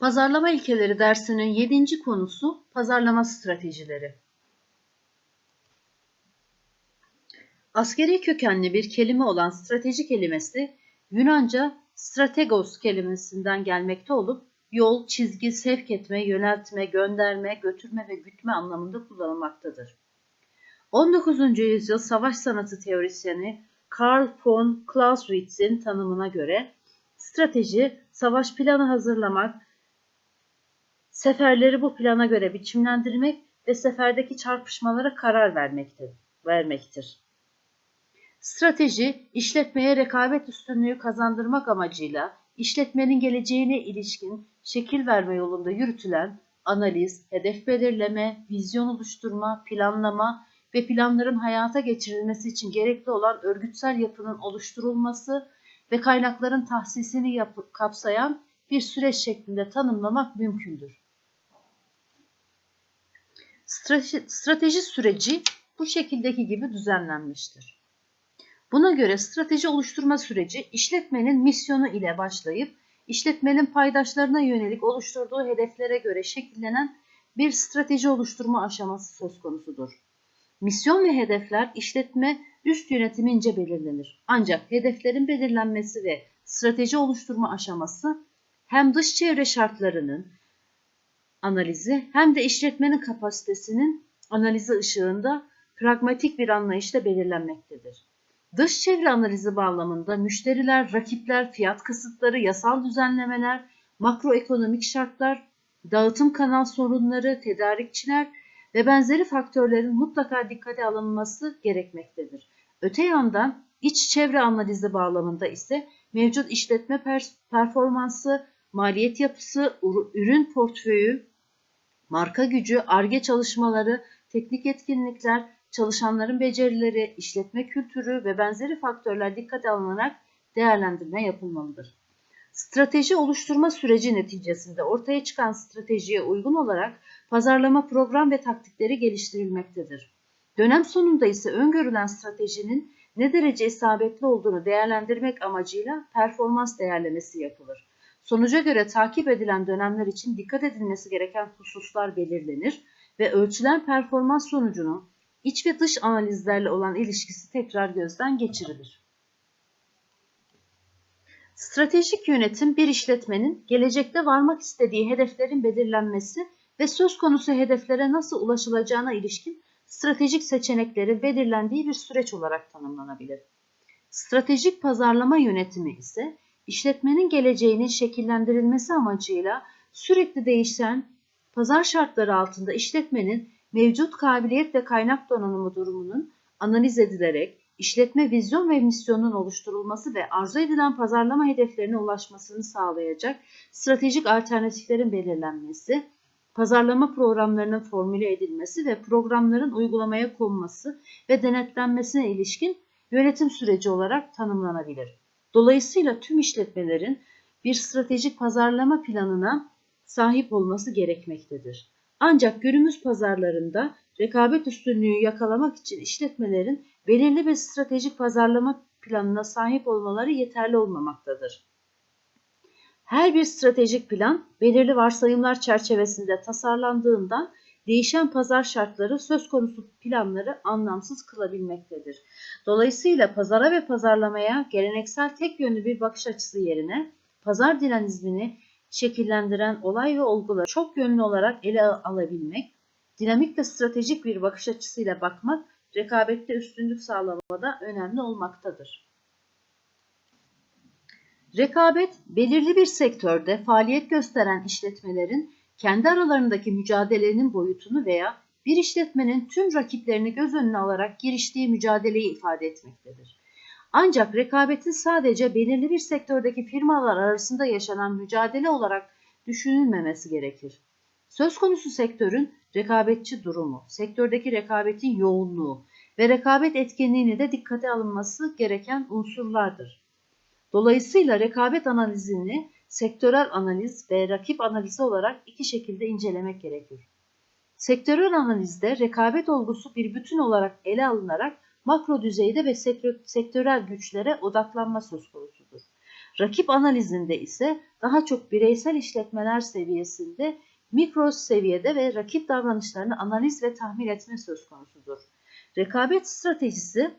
Pazarlama ilkeleri dersinin 7. konusu pazarlama stratejileri. Askeri kökenli bir kelime olan strateji kelimesi Yunanca strategos kelimesinden gelmekte olup yol, çizgi, sevk etme, yöneltme, gönderme, götürme ve gütme anlamında kullanılmaktadır. 19. yüzyıl savaş sanatı teorisyeni Karl von Clausewitz'in tanımına göre strateji, savaş planı hazırlamak, seferleri bu plana göre biçimlendirmek ve seferdeki çarpışmalara karar vermektir. vermektir. Strateji, işletmeye rekabet üstünlüğü kazandırmak amacıyla işletmenin geleceğine ilişkin şekil verme yolunda yürütülen analiz, hedef belirleme, vizyon oluşturma, planlama ve planların hayata geçirilmesi için gerekli olan örgütsel yapının oluşturulması ve kaynakların tahsisini kapsayan bir süreç şeklinde tanımlamak mümkündür. Strateji, süreci bu şekildeki gibi düzenlenmiştir. Buna göre strateji oluşturma süreci işletmenin misyonu ile başlayıp işletmenin paydaşlarına yönelik oluşturduğu hedeflere göre şekillenen bir strateji oluşturma aşaması söz konusudur. Misyon ve hedefler işletme üst yönetimince belirlenir. Ancak hedeflerin belirlenmesi ve strateji oluşturma aşaması hem dış çevre şartlarının analizi hem de işletmenin kapasitesinin analizi ışığında pragmatik bir anlayışla belirlenmektedir. Dış çevre analizi bağlamında müşteriler, rakipler, fiyat kısıtları, yasal düzenlemeler, makroekonomik şartlar, dağıtım kanal sorunları, tedarikçiler ve benzeri faktörlerin mutlaka dikkate alınması gerekmektedir. Öte yandan iç çevre analizi bağlamında ise mevcut işletme performansı, maliyet yapısı, ürün portföyü, marka gücü, arge çalışmaları, teknik etkinlikler, çalışanların becerileri, işletme kültürü ve benzeri faktörler dikkate alınarak değerlendirme yapılmalıdır. Strateji oluşturma süreci neticesinde ortaya çıkan stratejiye uygun olarak pazarlama program ve taktikleri geliştirilmektedir. Dönem sonunda ise öngörülen stratejinin ne derece isabetli olduğunu değerlendirmek amacıyla performans değerlemesi yapılır. Sonuca göre takip edilen dönemler için dikkat edilmesi gereken hususlar belirlenir ve ölçülen performans sonucunun iç ve dış analizlerle olan ilişkisi tekrar gözden geçirilir. Stratejik yönetim bir işletmenin gelecekte varmak istediği hedeflerin belirlenmesi ve söz konusu hedeflere nasıl ulaşılacağına ilişkin stratejik seçenekleri belirlendiği bir süreç olarak tanımlanabilir. Stratejik pazarlama yönetimi ise işletmenin geleceğinin şekillendirilmesi amacıyla sürekli değişen pazar şartları altında işletmenin mevcut kabiliyet ve kaynak donanımı durumunun analiz edilerek işletme vizyon ve misyonun oluşturulması ve arzu edilen pazarlama hedeflerine ulaşmasını sağlayacak stratejik alternatiflerin belirlenmesi, pazarlama programlarının formüle edilmesi ve programların uygulamaya konması ve denetlenmesine ilişkin yönetim süreci olarak tanımlanabilir. Dolayısıyla tüm işletmelerin bir stratejik pazarlama planına sahip olması gerekmektedir. Ancak günümüz pazarlarında rekabet üstünlüğü yakalamak için işletmelerin belirli bir stratejik pazarlama planına sahip olmaları yeterli olmamaktadır. Her bir stratejik plan belirli varsayımlar çerçevesinde tasarlandığından değişen pazar şartları söz konusu planları anlamsız kılabilmektedir. Dolayısıyla pazara ve pazarlamaya geleneksel tek yönlü bir bakış açısı yerine pazar dinamizmini şekillendiren olay ve olguları çok yönlü olarak ele alabilmek, dinamik ve stratejik bir bakış açısıyla bakmak rekabette üstünlük sağlamada önemli olmaktadır. Rekabet, belirli bir sektörde faaliyet gösteren işletmelerin kendi aralarındaki mücadelenin boyutunu veya bir işletmenin tüm rakiplerini göz önüne alarak giriştiği mücadeleyi ifade etmektedir. Ancak rekabetin sadece belirli bir sektördeki firmalar arasında yaşanan mücadele olarak düşünülmemesi gerekir. Söz konusu sektörün rekabetçi durumu, sektördeki rekabetin yoğunluğu ve rekabet etkinliğini de dikkate alınması gereken unsurlardır. Dolayısıyla rekabet analizini sektörel analiz ve rakip analizi olarak iki şekilde incelemek gerekir. Sektörel analizde rekabet olgusu bir bütün olarak ele alınarak makro düzeyde ve sektörel güçlere odaklanma söz konusudur. Rakip analizinde ise daha çok bireysel işletmeler seviyesinde, mikro seviyede ve rakip davranışlarını analiz ve tahmin etme söz konusudur. Rekabet stratejisi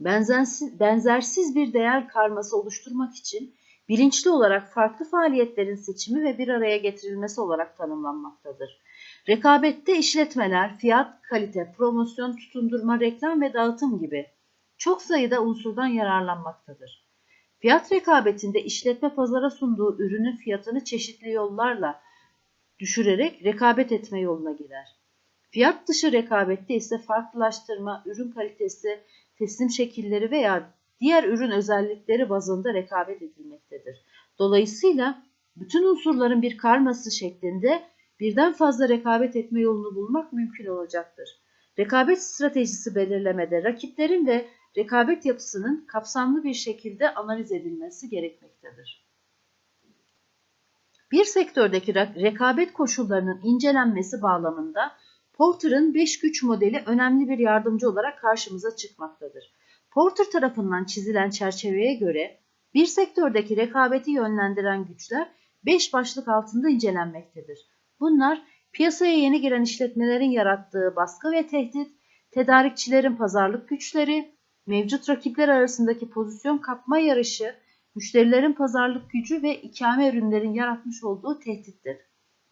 benzersiz, bir değer karması oluşturmak için bilinçli olarak farklı faaliyetlerin seçimi ve bir araya getirilmesi olarak tanımlanmaktadır. Rekabette işletmeler, fiyat, kalite, promosyon, tutundurma, reklam ve dağıtım gibi çok sayıda unsurdan yararlanmaktadır. Fiyat rekabetinde işletme pazara sunduğu ürünün fiyatını çeşitli yollarla düşürerek rekabet etme yoluna girer. Fiyat dışı rekabette ise farklılaştırma, ürün kalitesi, teslim şekilleri veya diğer ürün özellikleri bazında rekabet edilmektedir. Dolayısıyla bütün unsurların bir karması şeklinde birden fazla rekabet etme yolunu bulmak mümkün olacaktır. Rekabet stratejisi belirlemede rakiplerin ve rekabet yapısının kapsamlı bir şekilde analiz edilmesi gerekmektedir. Bir sektördeki rekabet koşullarının incelenmesi bağlamında Porter'ın 5 güç modeli önemli bir yardımcı olarak karşımıza çıkmaktadır. Porter tarafından çizilen çerçeveye göre bir sektördeki rekabeti yönlendiren güçler 5 başlık altında incelenmektedir. Bunlar piyasaya yeni giren işletmelerin yarattığı baskı ve tehdit, tedarikçilerin pazarlık güçleri, mevcut rakipler arasındaki pozisyon kapma yarışı, müşterilerin pazarlık gücü ve ikame ürünlerin yaratmış olduğu tehdittir.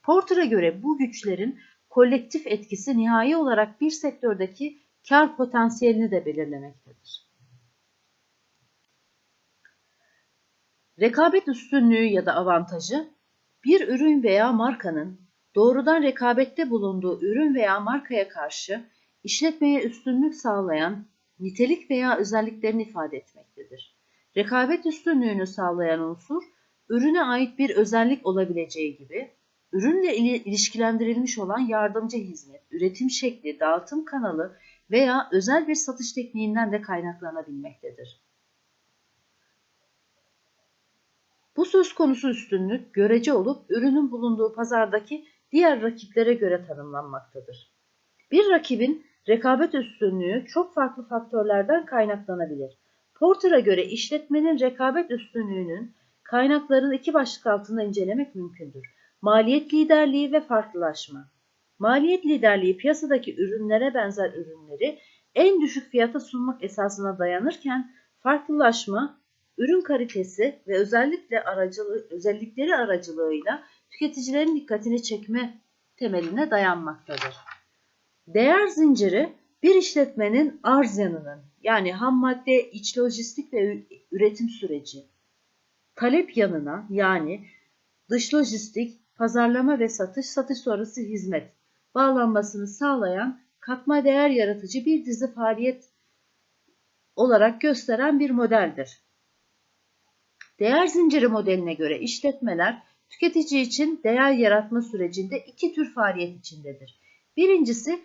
Porter'a göre bu güçlerin kolektif etkisi nihai olarak bir sektördeki kar potansiyelini de belirlemektedir. Rekabet üstünlüğü ya da avantajı bir ürün veya markanın doğrudan rekabette bulunduğu ürün veya markaya karşı işletmeye üstünlük sağlayan nitelik veya özelliklerini ifade etmektedir. Rekabet üstünlüğünü sağlayan unsur, ürüne ait bir özellik olabileceği gibi, ürünle ilişkilendirilmiş olan yardımcı hizmet, üretim şekli, dağıtım kanalı veya özel bir satış tekniğinden de kaynaklanabilmektedir. Bu söz konusu üstünlük görece olup ürünün bulunduğu pazardaki diğer rakiplere göre tanımlanmaktadır. Bir rakibin rekabet üstünlüğü çok farklı faktörlerden kaynaklanabilir. Porter'a göre işletmenin rekabet üstünlüğünün kaynakların iki başlık altında incelemek mümkündür. Maliyet liderliği ve farklılaşma. Maliyet liderliği piyasadaki ürünlere benzer ürünleri en düşük fiyata sunmak esasına dayanırken farklılaşma ürün kalitesi ve özellikle aracılığı, özellikleri aracılığıyla tüketicilerin dikkatini çekme temeline dayanmaktadır. Değer zinciri bir işletmenin arz yanının yani ham madde, iç lojistik ve üretim süreci, talep yanına yani dış lojistik, pazarlama ve satış, satış sonrası hizmet bağlanmasını sağlayan katma değer yaratıcı bir dizi faaliyet olarak gösteren bir modeldir. Değer zinciri modeline göre işletmeler tüketici için değer yaratma sürecinde iki tür faaliyet içindedir. Birincisi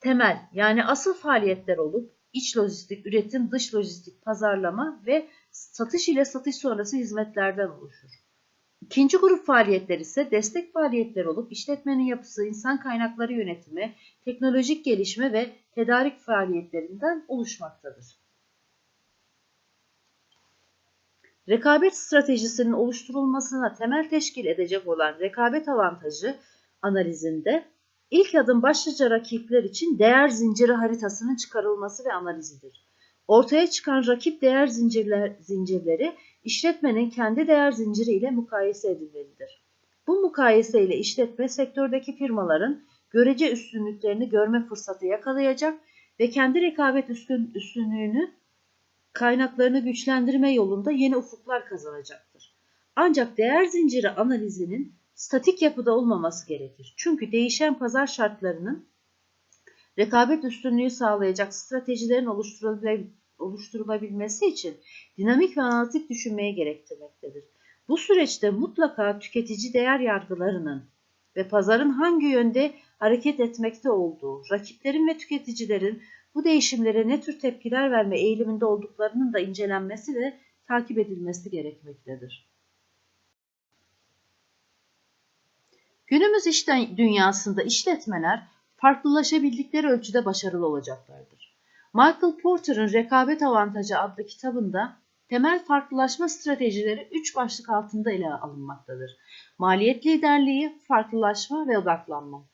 temel yani asıl faaliyetler olup iç lojistik, üretim, dış lojistik, pazarlama ve satış ile satış sonrası hizmetlerden oluşur. İkinci grup faaliyetler ise destek faaliyetler olup işletmenin yapısı, insan kaynakları yönetimi, teknolojik gelişme ve tedarik faaliyetlerinden oluşmaktadır. Rekabet stratejisinin oluşturulmasına temel teşkil edecek olan rekabet avantajı analizinde ilk adım başlıca rakipler için değer zinciri haritasının çıkarılması ve analizidir. Ortaya çıkan rakip değer zincirler, zincirleri işletmenin kendi değer zinciri ile mukayese edilmelidir. Bu mukayese ile işletme sektördeki firmaların görece üstünlüklerini görme fırsatı yakalayacak ve kendi rekabet üstün, üstünlüğünü kaynaklarını güçlendirme yolunda yeni ufuklar kazanacaktır. Ancak değer zinciri analizinin statik yapıda olmaması gerekir. Çünkü değişen pazar şartlarının rekabet üstünlüğü sağlayacak stratejilerin oluşturulabilmesi için dinamik ve analitik düşünmeye gerektirmektedir. Bu süreçte mutlaka tüketici değer yargılarının ve pazarın hangi yönde hareket etmekte olduğu, rakiplerin ve tüketicilerin bu değişimlere ne tür tepkiler verme eğiliminde olduklarının da incelenmesi ve takip edilmesi gerekmektedir. Günümüz iş dünyasında işletmeler farklılaşabildikleri ölçüde başarılı olacaklardır. Michael Porter'ın Rekabet Avantajı adlı kitabında temel farklılaşma stratejileri 3 başlık altında ele alınmaktadır. Maliyet liderliği, farklılaşma ve odaklanma.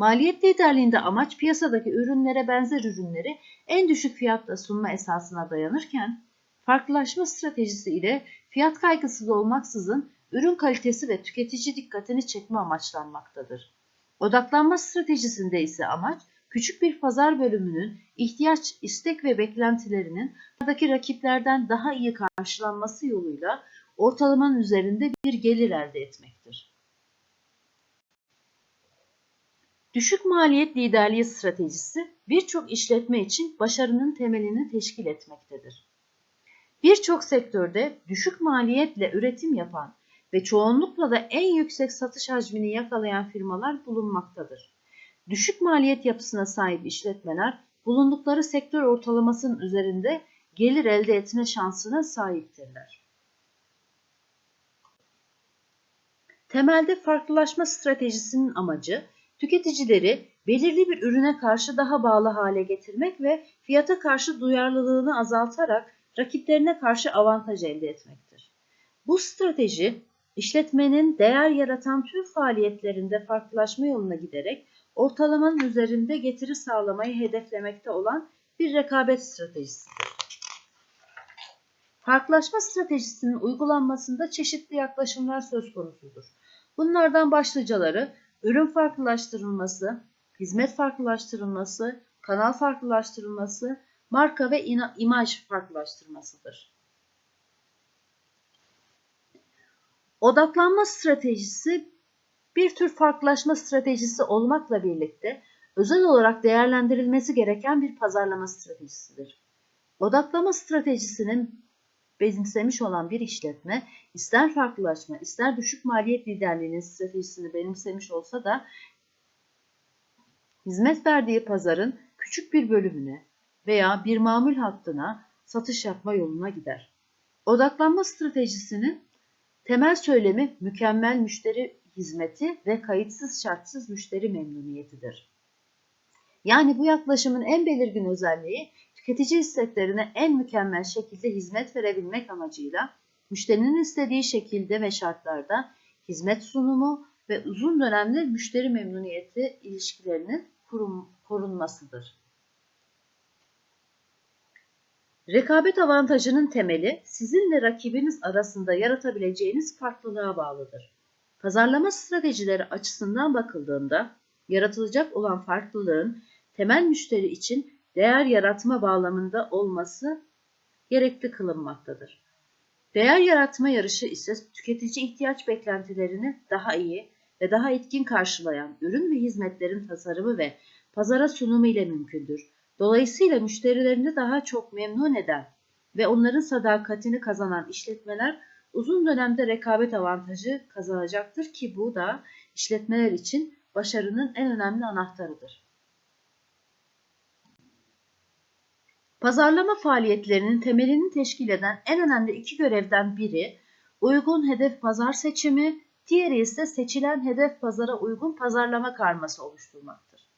Maliyet liderliğinde amaç piyasadaki ürünlere benzer ürünleri en düşük fiyatla sunma esasına dayanırken, farklılaşma stratejisi ile fiyat kaygısı olmaksızın ürün kalitesi ve tüketici dikkatini çekme amaçlanmaktadır. Odaklanma stratejisinde ise amaç küçük bir pazar bölümünün ihtiyaç, istek ve beklentilerinin dışarıdaki rakiplerden daha iyi karşılanması yoluyla ortalamanın üzerinde bir gelir elde etmektir. Düşük maliyet liderliği stratejisi birçok işletme için başarının temelini teşkil etmektedir. Birçok sektörde düşük maliyetle üretim yapan ve çoğunlukla da en yüksek satış hacmini yakalayan firmalar bulunmaktadır. Düşük maliyet yapısına sahip işletmeler bulundukları sektör ortalamasının üzerinde gelir elde etme şansına sahiptirler. Temelde farklılaşma stratejisinin amacı tüketicileri belirli bir ürüne karşı daha bağlı hale getirmek ve fiyata karşı duyarlılığını azaltarak rakiplerine karşı avantaj elde etmektir. Bu strateji işletmenin değer yaratan tüm faaliyetlerinde farklılaşma yoluna giderek ortalamanın üzerinde getiri sağlamayı hedeflemekte olan bir rekabet stratejisidir. Farklılaşma stratejisinin uygulanmasında çeşitli yaklaşımlar söz konusudur. Bunlardan başlıcaları ürün farklılaştırılması, hizmet farklılaştırılması, kanal farklılaştırılması, marka ve imaj farklılaştırmasıdır. Odaklanma stratejisi bir tür farklılaşma stratejisi olmakla birlikte özel olarak değerlendirilmesi gereken bir pazarlama stratejisidir. Odaklama stratejisinin benimsemiş olan bir işletme ister farklılaşma ister düşük maliyet liderliğinin stratejisini benimsemiş olsa da hizmet verdiği pazarın küçük bir bölümüne veya bir mamul hattına satış yapma yoluna gider. Odaklanma stratejisinin temel söylemi mükemmel müşteri hizmeti ve kayıtsız şartsız müşteri memnuniyetidir. Yani bu yaklaşımın en belirgin özelliği tüketici isteklerine en mükemmel şekilde hizmet verebilmek amacıyla müşterinin istediği şekilde ve şartlarda hizmet sunumu ve uzun dönemli müşteri memnuniyeti ilişkilerinin korunmasıdır. Rekabet avantajının temeli sizinle rakibiniz arasında yaratabileceğiniz farklılığa bağlıdır. Pazarlama stratejileri açısından bakıldığında yaratılacak olan farklılığın temel müşteri için değer yaratma bağlamında olması gerekli kılınmaktadır. Değer yaratma yarışı ise tüketici ihtiyaç beklentilerini daha iyi ve daha etkin karşılayan ürün ve hizmetlerin tasarımı ve pazara sunumu ile mümkündür. Dolayısıyla müşterilerini daha çok memnun eden ve onların sadakatini kazanan işletmeler uzun dönemde rekabet avantajı kazanacaktır ki bu da işletmeler için başarının en önemli anahtarıdır. Pazarlama faaliyetlerinin temelini teşkil eden en önemli iki görevden biri uygun hedef pazar seçimi, diğeri ise seçilen hedef pazara uygun pazarlama karması oluşturmaktır.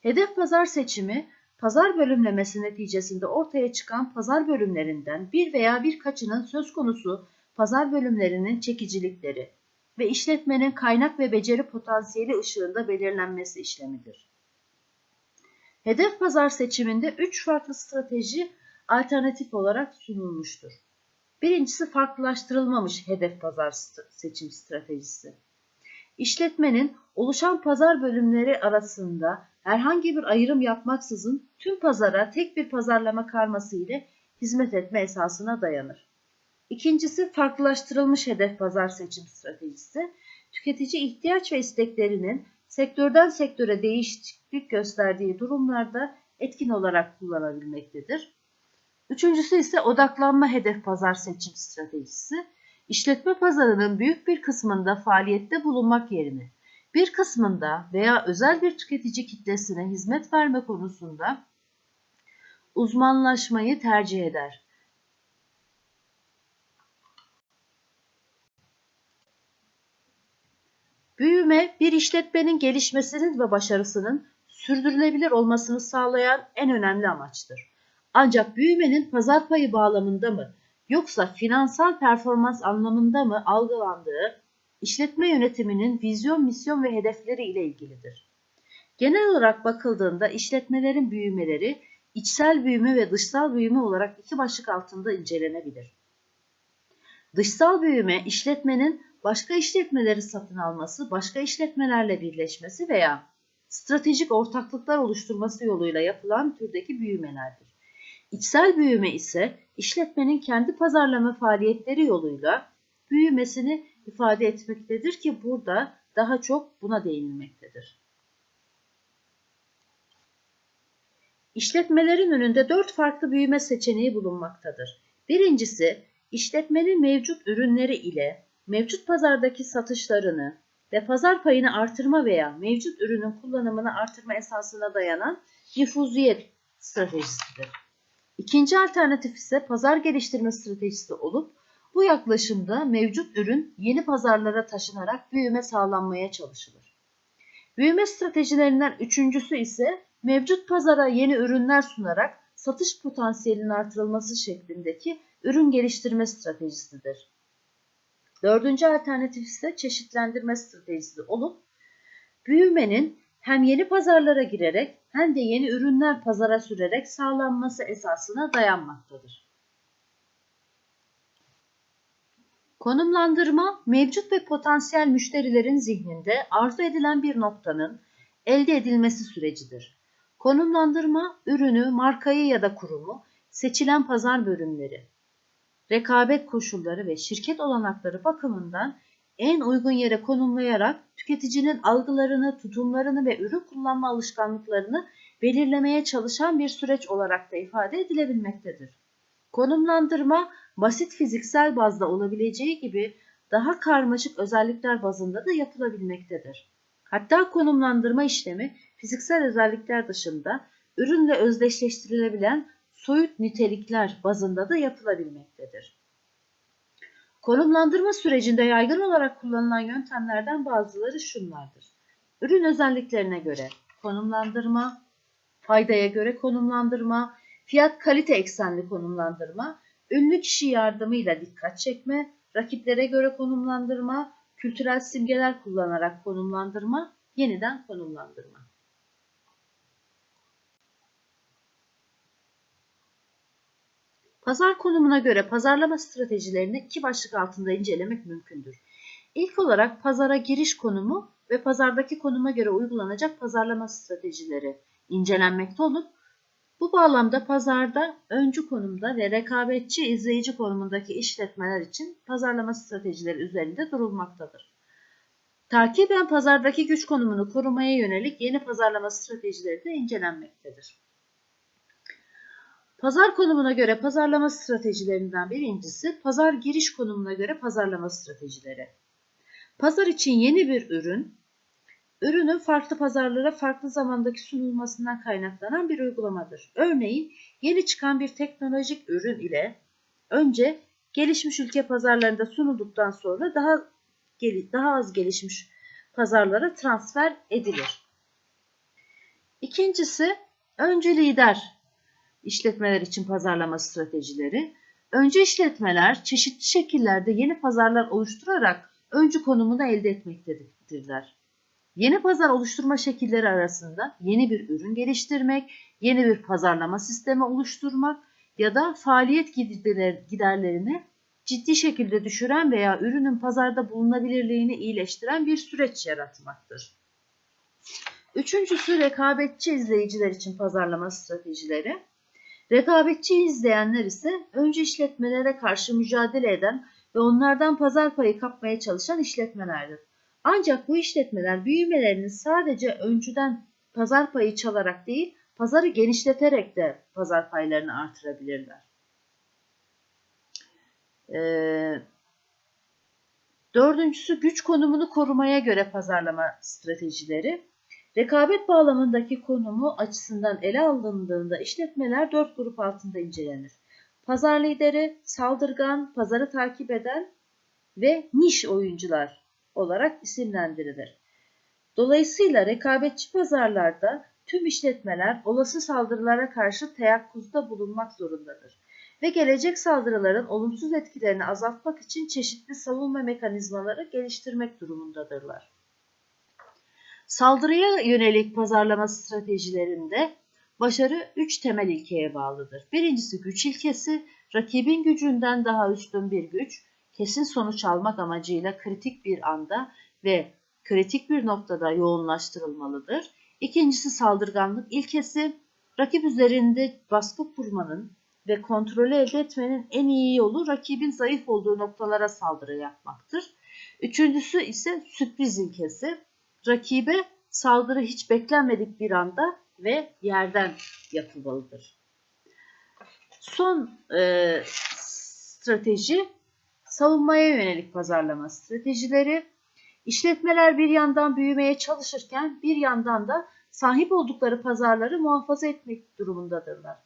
Hedef pazar seçimi, pazar bölümlemesi neticesinde ortaya çıkan pazar bölümlerinden bir veya birkaçının söz konusu pazar bölümlerinin çekicilikleri ve işletmenin kaynak ve beceri potansiyeli ışığında belirlenmesi işlemidir. Hedef pazar seçiminde 3 farklı strateji alternatif olarak sunulmuştur. Birincisi farklılaştırılmamış hedef pazar seçim stratejisi. İşletmenin oluşan pazar bölümleri arasında herhangi bir ayrım yapmaksızın tüm pazara tek bir pazarlama karması ile hizmet etme esasına dayanır. İkincisi farklılaştırılmış hedef pazar seçim stratejisi. Tüketici ihtiyaç ve isteklerinin sektörden sektöre değişiklik gösterdiği durumlarda etkin olarak kullanabilmektedir. Üçüncüsü ise odaklanma hedef pazar seçim stratejisi. İşletme pazarının büyük bir kısmında faaliyette bulunmak yerine bir kısmında veya özel bir tüketici kitlesine hizmet verme konusunda uzmanlaşmayı tercih eder. Büyüme bir işletmenin gelişmesinin ve başarısının sürdürülebilir olmasını sağlayan en önemli amaçtır. Ancak büyümenin pazar payı bağlamında mı, yoksa finansal performans anlamında mı algılandığı işletme yönetiminin vizyon, misyon ve hedefleri ile ilgilidir. Genel olarak bakıldığında işletmelerin büyümeleri içsel büyüme ve dışsal büyüme olarak iki başlık altında incelenebilir. Dışsal büyüme işletmenin başka işletmeleri satın alması, başka işletmelerle birleşmesi veya stratejik ortaklıklar oluşturması yoluyla yapılan türdeki büyümelerdir. İçsel büyüme ise işletmenin kendi pazarlama faaliyetleri yoluyla büyümesini ifade etmektedir ki burada daha çok buna değinilmektedir. İşletmelerin önünde dört farklı büyüme seçeneği bulunmaktadır. Birincisi, işletmenin mevcut ürünleri ile mevcut pazardaki satışlarını ve pazar payını artırma veya mevcut ürünün kullanımını artırma esasına dayanan nüfuziyet stratejisidir. İkinci alternatif ise pazar geliştirme stratejisi olup bu yaklaşımda mevcut ürün yeni pazarlara taşınarak büyüme sağlanmaya çalışılır. Büyüme stratejilerinden üçüncüsü ise mevcut pazara yeni ürünler sunarak satış potansiyelinin artırılması şeklindeki ürün geliştirme stratejisidir. Dördüncü alternatif ise çeşitlendirme stratejisi olup büyümenin hem yeni pazarlara girerek hem de yeni ürünler pazara sürerek sağlanması esasına dayanmaktadır. Konumlandırma, mevcut ve potansiyel müşterilerin zihninde arzu edilen bir noktanın elde edilmesi sürecidir. Konumlandırma, ürünü, markayı ya da kurumu, seçilen pazar bölümleri, rekabet koşulları ve şirket olanakları bakımından en uygun yere konumlayarak tüketicinin algılarını, tutumlarını ve ürün kullanma alışkanlıklarını belirlemeye çalışan bir süreç olarak da ifade edilebilmektedir. Konumlandırma basit fiziksel bazda olabileceği gibi daha karmaşık özellikler bazında da yapılabilmektedir. Hatta konumlandırma işlemi fiziksel özellikler dışında ürünle özdeşleştirilebilen soyut nitelikler bazında da yapılabilmektedir. Konumlandırma sürecinde yaygın olarak kullanılan yöntemlerden bazıları şunlardır. Ürün özelliklerine göre konumlandırma, faydaya göre konumlandırma, fiyat kalite eksenli konumlandırma, ünlü kişi yardımıyla dikkat çekme, rakiplere göre konumlandırma, kültürel simgeler kullanarak konumlandırma, yeniden konumlandırma. Pazar konumuna göre pazarlama stratejilerini iki başlık altında incelemek mümkündür. İlk olarak pazara giriş konumu ve pazardaki konuma göre uygulanacak pazarlama stratejileri incelenmekte olup bu bağlamda pazarda öncü konumda ve rekabetçi izleyici konumundaki işletmeler için pazarlama stratejileri üzerinde durulmaktadır. Takiben pazardaki güç konumunu korumaya yönelik yeni pazarlama stratejileri de incelenmektedir. Pazar konumuna göre pazarlama stratejilerinden birincisi pazar giriş konumuna göre pazarlama stratejileri. Pazar için yeni bir ürün, ürünün farklı pazarlara farklı zamandaki sunulmasından kaynaklanan bir uygulamadır. Örneğin yeni çıkan bir teknolojik ürün ile önce gelişmiş ülke pazarlarında sunulduktan sonra daha daha az gelişmiş pazarlara transfer edilir. İkincisi önce lider işletmeler için pazarlama stratejileri. Önce işletmeler çeşitli şekillerde yeni pazarlar oluşturarak öncü konumunu elde etmektedirler. Yeni pazar oluşturma şekilleri arasında yeni bir ürün geliştirmek, yeni bir pazarlama sistemi oluşturmak ya da faaliyet giderlerini ciddi şekilde düşüren veya ürünün pazarda bulunabilirliğini iyileştiren bir süreç yaratmaktır. Üçüncüsü rekabetçi izleyiciler için pazarlama stratejileri. Rekabetçi izleyenler ise önce işletmelere karşı mücadele eden ve onlardan pazar payı kapmaya çalışan işletmelerdir. Ancak bu işletmeler büyümelerini sadece öncüden pazar payı çalarak değil, pazarı genişleterek de pazar paylarını artırabilirler. Ee, dördüncüsü güç konumunu korumaya göre pazarlama stratejileri. Rekabet bağlamındaki konumu açısından ele alındığında işletmeler dört grup altında incelenir. Pazar lideri, saldırgan, pazarı takip eden ve niş oyuncular olarak isimlendirilir. Dolayısıyla rekabetçi pazarlarda tüm işletmeler olası saldırılara karşı teyakkuzda bulunmak zorundadır. ve gelecek saldırıların olumsuz etkilerini azaltmak için çeşitli savunma mekanizmaları geliştirmek durumundadırlar. Saldırıya yönelik pazarlama stratejilerinde başarı 3 temel ilkeye bağlıdır. Birincisi güç ilkesi, rakibin gücünden daha üstün bir güç, kesin sonuç almak amacıyla kritik bir anda ve kritik bir noktada yoğunlaştırılmalıdır. İkincisi saldırganlık ilkesi, rakip üzerinde baskı kurmanın ve kontrolü elde etmenin en iyi yolu rakibin zayıf olduğu noktalara saldırı yapmaktır. Üçüncüsü ise sürpriz ilkesi, rakibe saldırı hiç beklenmedik bir anda ve yerden yapılmalıdır. Son e, strateji savunmaya yönelik pazarlama stratejileri. İşletmeler bir yandan büyümeye çalışırken bir yandan da sahip oldukları pazarları muhafaza etmek durumundadırlar.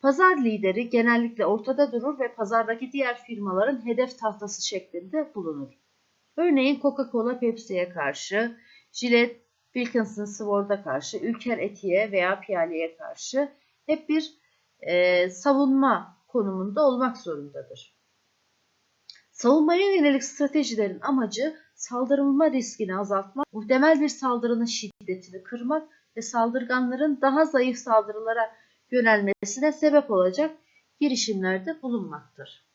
Pazar lideri genellikle ortada durur ve pazardaki diğer firmaların hedef tahtası şeklinde bulunur. Örneğin Coca-Cola Pepsi'ye karşı, Gillette Wilkinson Sword'a karşı, Ülker Eti'ye veya Piale'ye karşı hep bir e, savunma konumunda olmak zorundadır. Savunmaya yönelik stratejilerin amacı saldırılma riskini azaltmak, muhtemel bir saldırının şiddetini kırmak ve saldırganların daha zayıf saldırılara yönelmesine sebep olacak girişimlerde bulunmaktır.